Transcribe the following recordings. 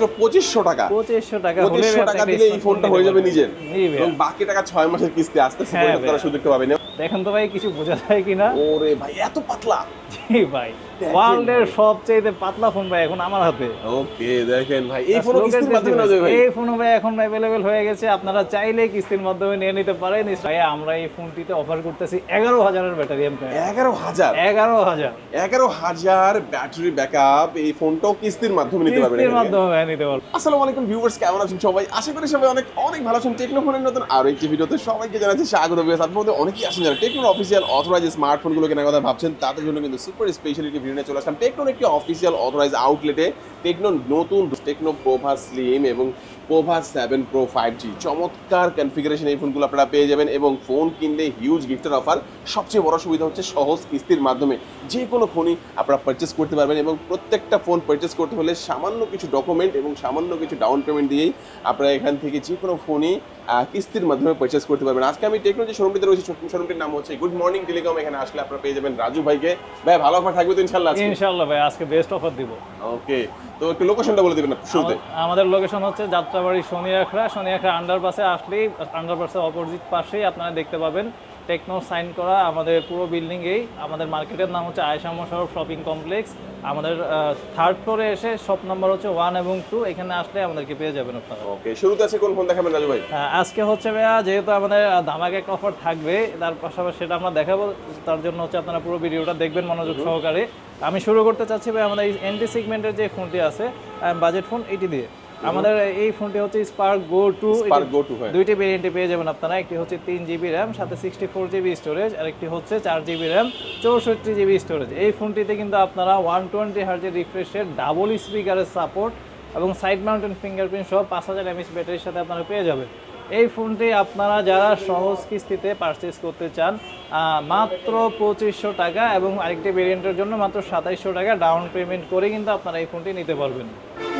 মাত্র পঁচিশশো টাকা। পঁচিশশো টাকা পঁচিশশো টাকা দিলে এই ফোনটা হয়ে যাবে নিজের। এবং বাকি টাকা ছয় মাসের কিস্তি আসতে হ্যাঁ করার সুযোগটা পাবেন। দেখেন তো ভাই কিছু বোঝা যায় কিনা? ওরে ভাই এত পাতলা। জি ভাই ওয়ার্ল্ডের সবচেয়ে পাতলা ফোন ভাই এখন আমার হাতে। ওকে দেখেন ভাই এই ফোনও কিস্তির মাধ্যমে যাবে। ভাই এই ফোন ভাই এখন অ্যাভেলেবেল হয়ে গেছে আপনারা চাইলে কিস্তির মাধ্যমে নিয়ে নিতে পারেন। ভাই আমরা এই ফোনটিতে অফার করতেছি এগারো হাজারের ব্যাটারি এমপি এগারো হাজার? এগারো হাজার। এগারো হাজার ব্যাটারি ব্যাকআপ এই ফোনটাও কিস্তির মাধ্যমে নিতে পারবেন কিস্তির মাধ্যমে নিতে পারবেন। আসসালামু আলাইকুম ভিউয়ার্স কেমন আছেন সবাই? আশা করি সবাই অনেক অনেক ভালো আছেন। টেকনো ফোনের নতুন আরও একটি ভিডিওতে সবাইকে জানাচ্ছি স্বাগত। ভিউয়ার্স মধ্যে অনেকেই আছেন যারা টেকনোর অফিসিয়াল অথরাইজ স্মার্টফোনগুলো কেনার কথা ভাবছেন, তাদের জন্য কিন্তু সুপার স্পেশাল একটি ভিডিও চলে আসলাম। টেকনোর একটি অফিসিয়াল অথরাইজ আউটলেটে টেকনো নতুন টেকনো প্রোভা স্লিম এবং Pova seven pro five G চমৎকার কনফিগারেশন এই ফোনগুলো আপনারা পেয়ে যাবেন এবং ফোন কিনলে হিউজ গিফটের অফার সবচেয়ে বড় সুবিধা হচ্ছে সহজ কিস্তির মাধ্যমে যে কোনো ফোনই আপনারা পারচেস করতে পারবেন এবং প্রত্যেকটা ফোন পারচেস করতে হলে সামান্য কিছু ডকুমেন্ট এবং সামান্য কিছু ডাউন পেমেন্ট দিয়েই আপনারা এখান থেকে যে কোনো ফোনই কিস্তির মাধ্যমে পারচেস করতে পারবেন। আজকে আমি টেকনোলজি শোরুমটিতে রয়েছি শোরুমটির নাম হচ্ছে গুড মর্নিং টেলিকম এখানে আসলে আপনারা পেয়ে যাবেন রাজু ভাইকে। ভাই ভালো অফার থাকবে তো ইনশাল্লাহ ইনশাল্লাহ ইনশাআল্লাহ ভাই আজকে বেস্ট অফার দিব। ওকে তো একটু লোকেশনটা বলে দিবেন শুরুতে। আমাদের লোকেশন হচ্ছে যাত্রাবাড়ি শনিয়াখড়া শনিয়াখড়া আন্ডারপাসে আসলেই আন্ডারপাসের অপোজিট পাশেই আপনারা দেখতে পাবেন টেকনো সাইন করা আমাদের পুরো বিল্ডিংয়েই আমাদের মার্কেটের নাম হচ্ছে আয়সা মোশারফ শপিং কমপ্লেক্স আমাদের থার্ড ফ্লোরে এসে শপ নাম্বার হচ্ছে ওয়ান এবং টু এখানে আসলে আমাদেরকে পেয়ে যাবেন আপনারা। ওকে শুরুতে আছে কোন ফোন দেখাবেন রাজু ভাই? আহ, আজকে হচ্ছে ভাইয়া যেহেতু আমাদের ধামাকা একটা অফার থাকবে তার পাশাপাশি সেটা আমরা দেখাবো। তার জন্য হচ্ছে আপনারা পুরো ভিডিওটা দেখবেন মনোযোগ সহকারে। আমি শুরু করতে চাচ্ছি ভাই আমাদের এই এনটি সেগমেন্টের যে ফোনটি আছে বাজেট ফোন এটি দিয়ে। আমাদের এই ফোনটি হচ্ছে Spark Go two Spark Go two দুইটি ভেরিয়েন্টে পেয়ে যাবেন আপনারা। একটি হচ্ছে তিন জিবি র্যাম সাথে সিক্সটি ফোর জিবি স্টোরেজ আর একটি হচ্ছে চার জিবি র্যাম চৌষট্টি জিবি স্টোরেজ এই ফোনটিতে কিন্তু আপনারা ওয়ান টোয়েন্টি হার্জের রিফ্রেশের ডাবল স্পিকারের সাপোর্ট এবং সাইড মাউন্টেন ফিঙ্গারপ্রিন্ট সহ পাঁচ হাজার এমএস ব্যাটারির সাথে আপনারা পেয়ে যাবেন। এই ফোনটি আপনারা যারা সহজ কিস্তিতে পারচেস করতে চান মাত্র পঁচিশশো টাকা এবং আরেকটি ভেরিয়েন্টের জন্য মাত্র সাতাইশশো টাকা ডাউন পেমেন্ট করে কিন্তু আপনারা এই ফোনটি নিতে পারবেন।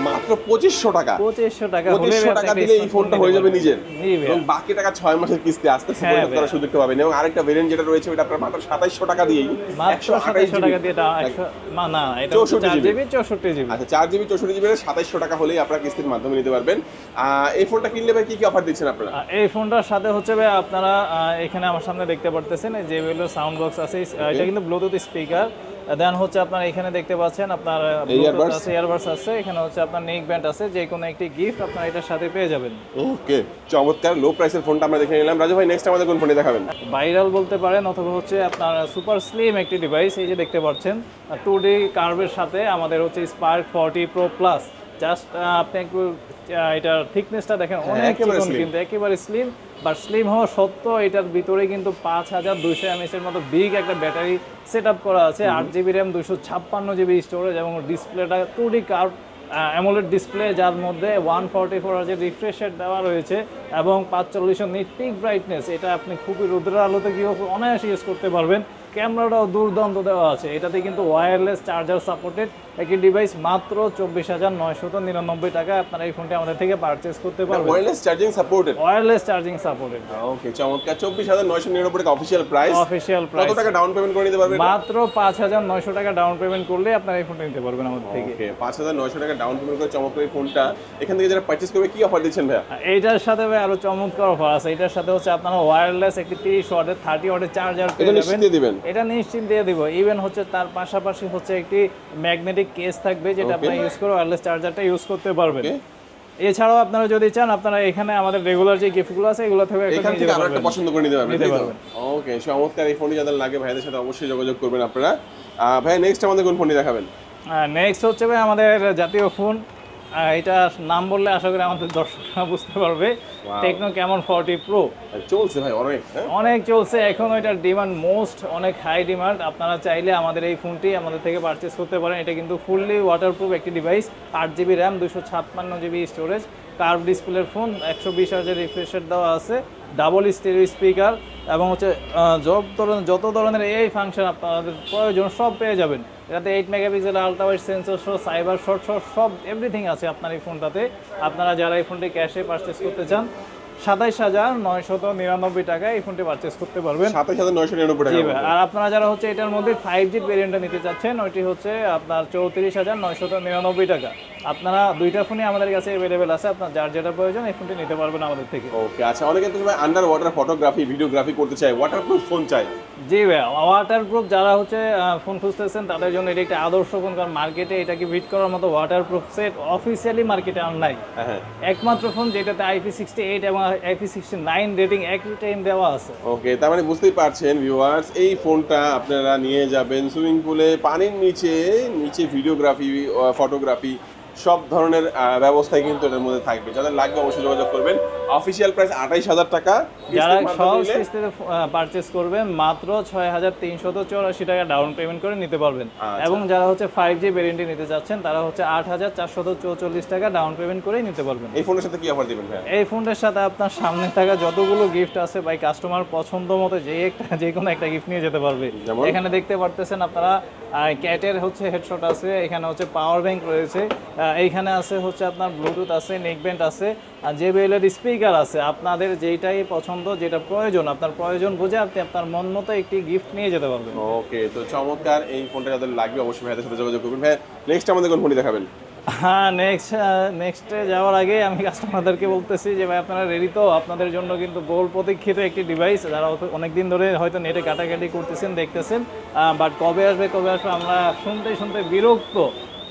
মাত্র পঁচিশশো টাকা? পঁচিশশো টাকা পঁচিশশো টাকা দিলে এই ফোনটা হয়ে যাবে নিজের। এবং বাকি টাকা ছয় মাসের কিস্তি আস্তে আস্তে হ্যাঁ, পরিশোধ করার সুযোগটা পাবেন এবং আরেকটা ভেরিয়েন্ট যেটা রয়েছে ওটা আপনার মাত্র সাতাইশশো টাকা দিয়েই একশো আঠাইশ টাকা দিয়ে না এটা 64 চার GB জিবি চৌষট্টি জিবি আচ্ছা চার জিবি চৌষট্টি জিবি সাতাইশশো টাকা হলেই আপনারা কিস্তির মাধ্যমে নিতে পারবেন। এই ফোনটা কিনলে ভাই কি কি অফার দিচ্ছেন আপনারা এই ফোনটার সাথে হচ্ছে ভাই আপনারা এখানে আমার সামনে দেখতে পারতেছেন যে সাউন্ড বক্স আছে এটা কিন্তু ব্লুটুথ স্পিকার দেন হচ্ছে আপনার এখানে দেখতে পাচ্ছেন আপনার আছে ইয়ারবাডস আছে এখানে হচ্ছে আপনার নেক ব্যান্ড আছে যে কোনো একটি গিফট আপনার এটার সাথে পেয়ে যাবেন। ওকে চমৎকার লো প্রাইসের ফোনটা আমরা দেখে নিলাম। রাজু ভাই নেক্সট আমাদের কোন ফোনটি দেখাবেন? ভাইরাল বলতে পারেন অথবা হচ্ছে আপনার সুপার স্লিম একটি ডিভাইস এই যে দেখতে পাচ্ছেন। টু ডি কার্ভের সাথে আমাদের হচ্ছে Spark forty pro plus just আপনি একটু এটার থিকনেসটা দেখেন অনেক হ্যাঁ, একেবারে চিকন কিন্তু একেবারে স্লিম বা স্লিম হওয়া সত্ত্বেও এটার ভিতরে কিন্তু পাঁচ হাজার দুইশো এমএস এর মতো বিগ একটা ব্যাটারি সেট আপ করা আছে। আট জিবি র্যাম দুশো ছাপ্পান্ন জিবি স্টোরেজ এবং ডিসপ্লেটা two D curve AMOLED display যার মধ্যে ওয়ান ফর্টি ফোর হাজার রিফ্রেশ রেট দেওয়া রয়েছে এবং পাঁচচল্লিশশো নিট পিক ব্রাইটনেস এটা আপনি খুবই রুদ্রের আলোতে গিয়েও অনায়াসে ইউজ করতে পারবেন। ক্যামেরাটাও দুর্দান্ত দেওয়া আছে। এটাতে কিন্তু ওয়্যারলেস চার্জার সাপোর্টেড একটি ডিভাইস মাত্র চব্বিশ হাজার নয়শত নিরানব্বই টাকা আপনারা এই ফোনটি আমাদের থেকে পারচেস করতে পারবেন। Wireless charging supported wireless charging supported okay চমৎকার। চব্বিশ হাজার নয়শো নিরানব্বই টাকা অফিসিয়াল প্রাইস অফিসিয়াল প্রাইস কত টাকা ডাউন পেমেন্ট করে নিতে পারবেন মাত্র পাঁচ হাজার নয়শো টাকা ডাউন পেমেন্ট করলে আপনারা এই ফোনটা নিতে পারবেন আমাদের থেকে। ওকে পাঁচ হাজার নয়শো টাকা ডাউন পেমেন্ট করে চমৎকার এই ফোনটা এখান থেকে যারা পারচেস করবে কি অফার দিচ্ছেন ভাইয়া? এইটার সাথে ভাই আরও চমৎকার অফার আছে। এটার সাথে হচ্ছে আপনারা ওয়্যারলেস একটি তিরিশ ওয়াটের থার্টি ওয়াটের চার্জার পেয়ে যাবেন। দিবেন। এটা নিশ্চিত দিয়ে দিব। ইভেন হচ্ছে তার পাশাপাশি হচ্ছে একটি ম্যাগনেটিক কেস থাকবে যেটা আপনারা ইউজ করে ওয়্যারলেস চার্জারটা ইউজ করতে পারবেন। এছাড়াও আপনারা যদি চান আপনারা এখানে আমাদের রেগুলার যে গিফটগুলো আছে এগুলো থেকে এখান থেকে আরও একটা পছন্দ করে নিতে পারবেন। ওকে চমৎকার এই ফোনটি যাদের লাগে ভাইদের সাথে অবশ্যই যোগাযোগ করবেন আপনারা। ভাই নেক্সট আমাদের কোন ফোনটি দেখাবেন? নেক্সট হচ্ছে ভাই আমাদের জাতীয় ফোন এটা নাম বললে আশা করি আমাদের দর্শকরা বুঝতে পারবে। টেকনো কেমন ফর্টি প্রো চলছে ভাই অনেক হ্যাঁ? অনেক চলছে এখন এটার ডিমান্ড মোস্ট অনেক হাই ডিমান্ড আপনারা চাইলে আমাদের এই ফোনটি আমাদের থেকে পারচেস করতে পারেন। এটা কিন্তু ফুললি ওয়াটারপ্রুফ একটি ডিভাইস আট জিবি র্যাম দুশো ছাপ্পান্ন জিবি স্টোরেজ কার্ভ ডিসপ্লের ফোন একশো বিশ হাজার রিফ্রেশার দেওয়া আছে ডাবল স্টেরিও স্পিকার এবং হচ্ছে যত ধরনের যত ধরনের এই ফাংশন আপনাদের প্রয়োজন সব পেয়ে যাবেন। এটাতে eight megapixel ultra wide sensor সহ সাইবার শর্ট সহ সব এভরিথিং আছে আপনার এই ফোনটাতে। আপনারা যারা এই ফোনটি ক্যাশে পারচেস করতে চান সাতাইশ হাজার নয়শত নিরানব্বই টাকায় এই ফোনটি পারচেস করতে পারবেন। সাতাশ হাজার নয়শো নিরানব্বই টাকা আর আপনারা যারা হচ্ছে এটার মধ্যে ফাইভ জি ভেরিয়েন্টটা নিতে চাচ্ছেন ওইটি হচ্ছে আপনার চৌত্রিশ হাজার নয়শত নিরানব্বই টাকা। আপনারা দুইটা ফোনই আমাদের কাছে অ্যাভেলেবেল আছে আপনার যার যেটা প্রয়োজন এই ফোনটি নিতে পারবেন আমাদের থেকে। ওকে আচ্ছা অনেকে তো সবাই আন্ডার ওয়াটার ফটোগ্রাফি ভিডিওগ্রাফি করতে চায়। ওয়াটারপ্রুফ ফোন চাই জি ভাইয়া ওয়াটার প্রুফ যারা হচ্ছে ফোন খুঁজতেছেন তাদের জন্য এটা একটা আদর্শ ফোন কারণ মার্কেটে এটাকে ভিট করার মতো ওয়াটার প্রুফ সেট অফিসিয়ালি মার্কেটে আর নাই। হ্যাঁ হ্যাঁ। একমাত্র ফোন যেটাতে আইপি সিক্সটি এইট এবং আইপি সিক্সটি নাইন রেটিং একই টাইম দেওয়া আছে। ওকে তার মানে বুঝতেই পারছেন ভিউয়ার্স এই ফোনটা আপনারা নিয়ে যাবেন সুইমিং পুলে পানির নিচে নিচে ভিডিওগ্রাফি ফটোগ্রাফি সব ধরনের ব্যবস্থাই কিন্তু এটার মধ্যে থাকবে। যাদের লাগবে অবশ্যই যোগাযোগ করবেন। অফিসিয়াল প্রাইস আঠাইশ হাজার টাকা। যারা সহজ কিস্তিতে পারচেস করবেন মাত্র ছয় হাজার তিনশত চৌরাশি টাকা ডাউন পেমেন্ট করে নিতে পারবেন। আচ্ছা। এবং যারা হচ্ছে ফাইভ জি ভ্যারিয়েন্টে নিতে চাচ্ছেন তারা হচ্ছে আট হাজার চারশত চৌচল্লিশ টাকা ডাউন পেমেন্ট করেই নিতে পারবেন। এই ফোনের সাথে কি অফার দিবেন ভাই এই ফোনটার সাথে আপনার সামনে থাকা যতগুলো গিফট আছে ভাই কাস্টমার পছন্দ মতো যে একটা যে কোনো একটা গিফট নিয়ে যেতে পারবে। এখানে দেখতে পারতেছেন আপনারা ক্যাটের হচ্ছে হেডশট আছে, এখানে হচ্ছে পাওয়ার ব্যাংক রয়েছে এইখানে আছে হচ্ছে আপনার ব্লুটুথ আছে নেকব্যান্ড আছে, আর যে বেলের স্পিকার আছে, আপনাদের যেটাই পছন্দ, যেটা প্রয়োজন, আপনার প্রয়োজন বুঝে আপনি আপনার মন মতো একটি গিফট নিয়ে যেতে পারবেন। ওকে তো চমৎকার এই ফোনটা যাদের লাগবে, অবশ্যই ভাইদের সাথে যোগাযোগ করবেন। ভাই নেক্সট আমাদের কোন ফোনটি দেখাবেন? হ্যাঁ নেক্সট নেক্সটে যাওয়ার আগে আমি কাস্টমারদেরকে বলতেছি যে ভাই, আপনারা রেডি তো? আপনাদের জন্য কিন্তু বহুল প্রতীক্ষিত একটি ডিভাইস যারা অনেক দিন ধরে হয়তো নেটে কাটাকাটি করতেছেন, দেখতেছেন। বাট কবে আসবে কবে আসবে আমরা শুনতে শুনতে বিরক্ত।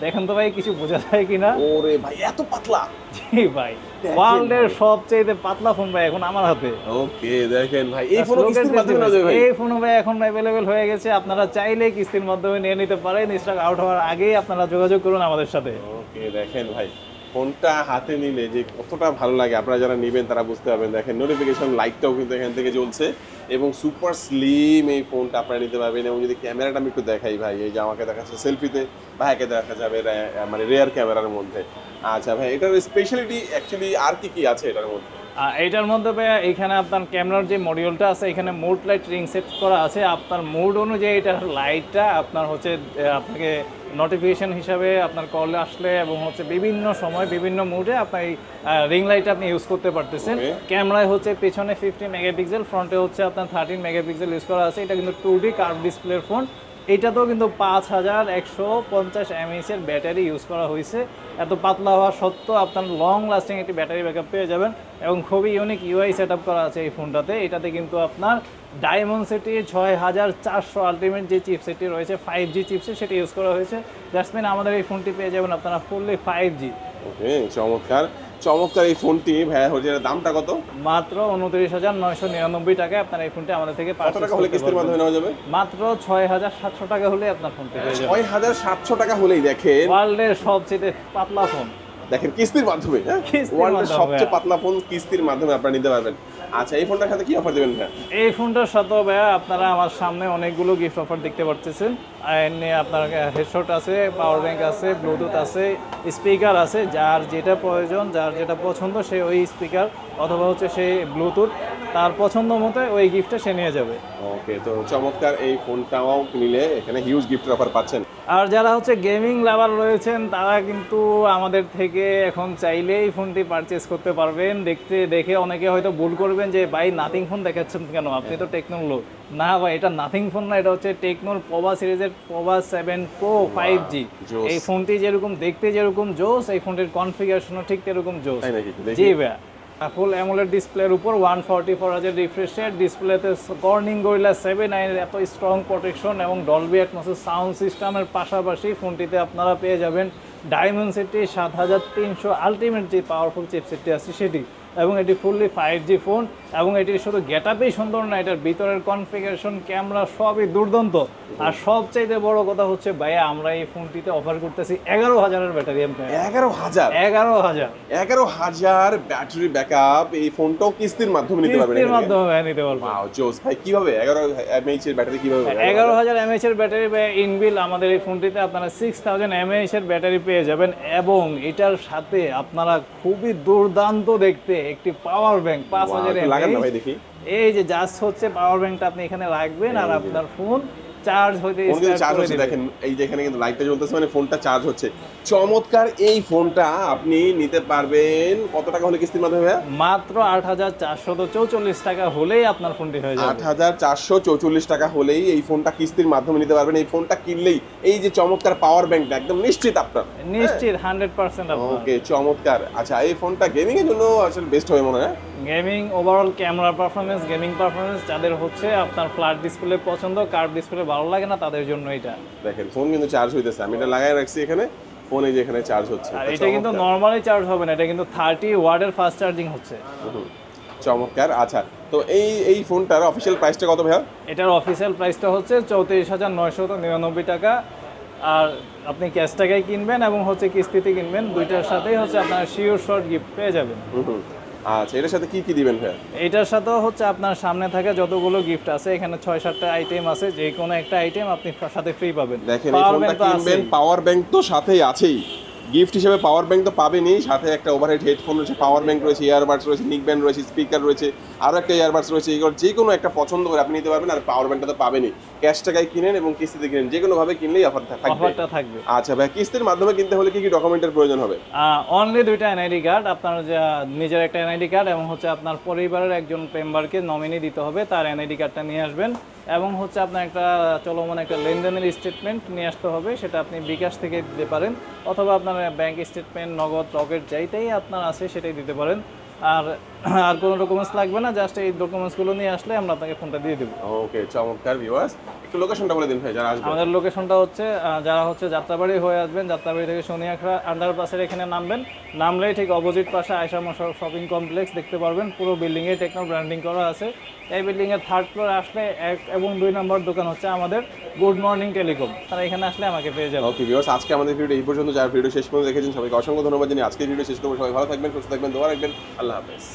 দেখেন তো ভাই কিছু বোঝা যায় কিনা? ওরে ভাই এত পাতলা। জি ভাই ওয়ার্ল্ডের সবচেয়ে পাতলা ফোন ভাই এখন আমার হাতে। ওকে দেখেন ভাই এই ফোন কিস্তির মাধ্যমে নেওয়া ভাই এই ফোন ভাই এখন অ্যাভেলেবেল হয়ে গেছে আপনারা চাইলে কিস্তির মাধ্যমে নিয়ে নিতে পারেন স্টক আউট হওয়ার আগেই আপনারা যোগাযোগ করুন আমাদের সাথে। ওকে দেখেন ভাই। ফোনটা হাতে নিলে যে কতটা ভালো লাগে, আপনারা যারা নেবেন তারা বুঝতে পারবেন। দেখেন নোটিফিকেশন লাইটটাও কিন্তু এখান থেকে জ্বলছে এবং সুপার স্লিম এই ফোনটা আপনারা নিতে পারবেন এবং যদি ক্যামেরাটা আমি একটু দেখাই ভাই, এই যে আমাকে দেখাচ্ছে সেলফিতে ভাইকে দেখা যাবে মানে রেয়ার ক্যামেরার মধ্যে। আচ্ছা ভাই, এটার স্পেশালিটি অ্যাকচুয়ালি আর কি কি আছে এটার মধ্যে? আর এইটার মধ্যে ভাইয়া, এখানে আপনার ক্যামেরার যে মডিউলটা আছে, এখানে মুড লাইট রিং সেট করা আছে। আপনার মুড অনুযায়ী এটার লাইটটা আপনার হচ্ছে আপনাকে নোটিফিকেশন হিসাবে আপনার কল আসলে এবং হচ্ছে বিভিন্ন সময় বিভিন্ন মুডে আপনার এই রিং লাইট আপনি ইউজ করতে পারতেছেন. ক্যামেরায় হচ্ছে পেছনে ফিফটি মেগাপিক্সেল ফ্রন্টে হচ্ছে আপনার থার্টিন মেগাপিক্সেল ইউজ করা আছে। এটা কিন্তু টু ডি কার্ভ ডিসপ্লের ফোন এটাতেও কিন্তু পাঁচ হাজার একশো পঞ্চাশ এমএইচ এর ব্যাটারি ইউজ করা হয়েছে। এত পাতলা হওয়া সত্ত্বেও আপনার লং লাস্টিং একটি ব্যাটারি ব্যাকআপ পেয়ে যাবেন এবং খুবই ইউনিক ইউআই সেট করা আছে এই ফোনটাতে এটাতে কিন্তু আপনার ডায়মন্ড সিটি ছয় হাজার চারশো আলটিমেট যে চিপসেটটি রয়েছে ফাইভ জি চিপসেট সেটি ইউজ করা হয়েছে। জাসমিন আমাদের এই ফোনটি পেয়ে যাবেন আপনারা ফুললি ফাইভ জি ওকে চমৎকার। চমৎকার এই ফোনটি ভাইয়া হচ্ছে দামটা কত? মাত্র উনত্রিশ হাজার নয়শো নিরানব্বই টাকায় আপনার এই ফোনটি আমাদের থেকে কত টাকা হলে কিস্তির মাধ্যমে নেওয়া যাবে? মাত্র ছয় হাজার সাতশো টাকা হলে আপনার ফোনটি ছয় হাজার সাতশো টাকা হলেই দেখেন। ওয়ার্ল্ডের সবচেয়ে পাতলা ফোন। দেখেন কিস্তির মাধ্যমে হ্যাঁ? ওয়ার্ল্ডের সবচেয়ে। পাতলা ফোন কিস্তির মাধ্যমে আপনারা নিতে পারবেন। আচ্ছা এই ফোনটার সাথে কি অফার দেবেন ভাই এই ফোনটার সাথে ভাইয়া আপনারা আমার সামনে অনেকগুলো গিফট অফার দেখতে পাচ্ছেন এমনি আপনার হেডশট আছে পাওয়ার ব্যাংক আছে ব্লুটুথ আছে স্পিকার আছে যার যেটা প্রয়োজন যার যেটা পছন্দ সে ওই স্পিকার অথবা হচ্ছে সেই ব্লুটুথ তার পছন্দ মতো ওই গিফটটা সে নিয়ে যাবে। ওকে তো চমৎকার এই ফোনটাও নিলে এখানে হিউজ গিফটের অফার পাচ্ছেন। আর যারা হচ্ছে গেমিং লাভার রয়েছেন তারা কিন্তু আমাদের থেকে এখন চাইলেই ফোনটি পারচেস করতে পারবেন। দেখতে দেখে অনেকে হয়তো ভুল করবেন যে ভাই নাথিং ফোন দেখাচ্ছেন কেন? আপনি তো টেকনোর লোক। না ভাই এটা নাথিং ফোন না এটা হচ্ছে টেকনোর পোভা সিরিজের Pova seven pro five G এই ফোনটি যেরকম দেখতে যেরকম জোস এই ফোনটির কনফিগারেশনও ঠিক তেরকম জোস জি ভাইয়া। ফুল অ্যামোলেড ডিসপ্লের উপর ওয়ান ফর্টি ফোর হাজার রিফ্রেশের ডিসপ্লেতে কর্নিং গরিলা সেভেন আইনের এত স্ট্রং প্রোটেকশন এবং ডলবি অ্যাটমসের সাউন্ড সিস্টেমের পাশাপাশি ফোনটিতে আপনারা পেয়ে যাবেন ডায়মন্ড সেটটি সাত হাজার তিনশো আলটিমেট যে পাওয়ারফুল চিপসেটটি আছে সেটি। এবং এটি ফুললি ফাইভ জি ফোন এবং এটির শুধু গেটআপেই সুন্দর না এটার ভিতরের কনফিগারেশন ক্যামেরা সবই দুর্দান্ত। আর সবচাইতে বড় কথা হচ্ছে ভাইয়া আমরা এই ফোনটিতে অফার করতেছি এগারো হাজারের ব্যাটারি এগারো হাজার? এগারো হাজার। এগারো হাজার ব্যাটারি ব্যাকআপ এই ফোনটাও কিস্তির মাধ্যমে নিতে পারবেন কিস্তির মাধ্যমে নিতে পারব ওয়াও জোস। ভাই কীভাবে? এগারো এমএইচ এর ব্যাটারি কীভাবে হবে? এগারো হাজার এমএইচ এর ব্যাটারি ইনবিল আমাদের এই ফোনটিতে আপনারা six thousand M H battery পেয়ে যাবেন এবং এটার সাথে আপনারা খুবই দুর্দান্ত দেখতে একটি পাওয়ার ব্যাংক পাঁচ হাজার একটু লাগান না ভাই দেখি। এই যে জাস্ট হচ্ছে পাওয়ার ব্যাংকটা আপনি এখানে রাখবেন আর আপনার ফোন চার্জ কিন্তু চার্জ হচ্ছে দেখেন এই যে এখানে কিন্তু লাইটটা জ্বলতেছে মানে ফোনটা চার্জ হচ্ছে। চমৎকার এই ফোনটা আপনি নিতে পারবেন। কত টাকা হলে কিস্তির মাধ্যমে মাত্র আট হাজার চারশো চৌচল্লিশ টাকা হলেই আপনার ফোনটি হয়ে আট হাজার চারশো চৌচল্লিশ টাকা হলেই এই ফোনটা কিস্তির মাধ্যমে নিতে পারবেন। এই ফোনটা কিনলেই এই যে চমৎকার পাওয়ার ব্যাংকটা একদম নিশ্চিত আপনার। নিশ্চিত হান্ড্রেড পার্সেন্ট ওকে চমৎকার। আচ্ছা এই ফোনটা গেমিং এর জন্য আসলে বেস্ট হবে মনে হয়। Gaming overall camera performance gaming performance যাদের হচ্ছে আপনার ফ্ল্যাট ডিসপ্লে পছন্দ কার্ভ ডিসপ্লে ভালো লাগে না তাদের জন্য এটা। দেখেন ফোন কিন্তু চার্জ হইতেছে। আমি এটা লাগাই রাখছি এখানে ফোন এই যে এখানে চার্জ হচ্ছে। আর এটা কিন্তু নর্মালি চার্জ হবে না এটা কিন্তু থার্টি ওয়ার্ডের ফাস্ট চার্জিং হচ্ছে। চমৎকার। আচ্ছা তো এই এই ফোনটার অফিশিয়াল প্রাইসটা কত ভাইয়া? এটার অফিসিয়াল প্রাইসটা হচ্ছে চৌত্রিশ হাজার নয়শত নিরানব্বই টাকা। আর আপনি ক্যাশ টাকায় কিনবেন এবং হচ্ছে কিস্তিতে কিনবেন দুইটার সাথেই হচ্ছে আপনার শিওর শর্ট গিফট পেয়ে যাবেন। আচ্ছা এটার সাথে কি কি দিবেন ভাইয়া? এটার সাথেও হচ্ছে আপনার সামনে থাকা যতগুলো গিফট আছে এখানে ছয় সাতটা আইটেম আছে যে কোনো একটা আইটেম আপনি সাথে ফ্রি পাবেন। দেখেন এই ফোনটা কিনবেন পাওয়ার ব্যাংক তো সাথেই আছেই। গিফট হিসেবে পাওয়ার ব্যাংক তো পাবেনই। সাথে একটা ওভারহেড হেডফোন রয়েছে পাওয়ার ব্যাংক রয়েছে ইয়ারবাডস রয়েছে নিক ব্যান্ড রয়েছে স্পিকার রয়েছে আরও একটা ইয়ারবাডস রয়েছে এগুলো যে কোনো একটা পছন্দ করে আপনি নিতে পারবেন আর পাওয়ার ব্যাংকটা তো পাবেনই। ক্যাশ টাকায় কিনেন এবং কিস্তিতে কিনেন যে কোনোভাবে কিনলেই অফার থাকবে। আচ্ছা ভাই কিস্তির মাধ্যমে কিনতে হলে কি কি ডকুমেন্টের প্রয়োজন হবে? অনলি দুইটা এনআইডি কার্ড আপনার যা নিজের একটা এনআইডি কার্ড এবং হচ্ছে আপনার পরিবারের একজন মেম্বারকে নমিনি দিতে হবে তার এনআইডি কার্ডটা নিয়ে আসবেন এবং হচ্ছে আপনার একটা চলমান একটা লেনদেনের স্টেটমেন্ট নিয়ে আসতে হবে সেটা আপনি বিকাশ থেকে দিতে পারেন অথবা আপনার ব্যাংক স্টেটমেন্ট নগদ রকেট যাইটাই আপনার আছে সেটাই দিতে পারেন। আর আর কোনো ডকুমেন্টস লাগবে না জাস্ট এই ডকুমেন্টসগুলো নিয়ে আসলে আমরা আপনাকে ফোনটা দিয়ে দেবো। ওকে চমৎকার ভিউয়ার্স একটু লোকেশনটা বলে দিন ভাই যারা আসবে। আমাদের লোকেশনটা হচ্ছে যারা হচ্ছে যাত্রাবাড়ি হয়ে আসবেন যাত্রাবাড়ি থেকে শনিয়াখড়া আন্ডারপাসের এখানে নামবেন। নামলেই ঠিক অপোজিট পাশে আয়সা মশার শপিং কমপ্লেক্স দেখতে পারবেন। পুরো বিল্ডিংয়ে টেকনো ব্র্যান্ডিং করা আছে। এই বিল্ডিং বিল্ডিংয়ের থার্ড ফ্লোর আসলে এক এবং দুই নম্বর দোকান হচ্ছে আমাদের গুড মর্নিং টেলিকম তারা এখানে আসলে আমাকে পেয়ে যাবে ওকে ভিউয়ার্স আজকে আমাদের ভিডিও এই পর্যন্ত। যারা ভিডিও শেষ পর্যন্ত দেখেছেন সবাইকে অসংখ্য ধন্যবাদ জানিয়ে আজকে ভিডিও শেষ করব। সবাই ভালো থাকবেন সুস্থ থাকবেন দোয়া রাখবেন। আল্লাহ হাফেজ।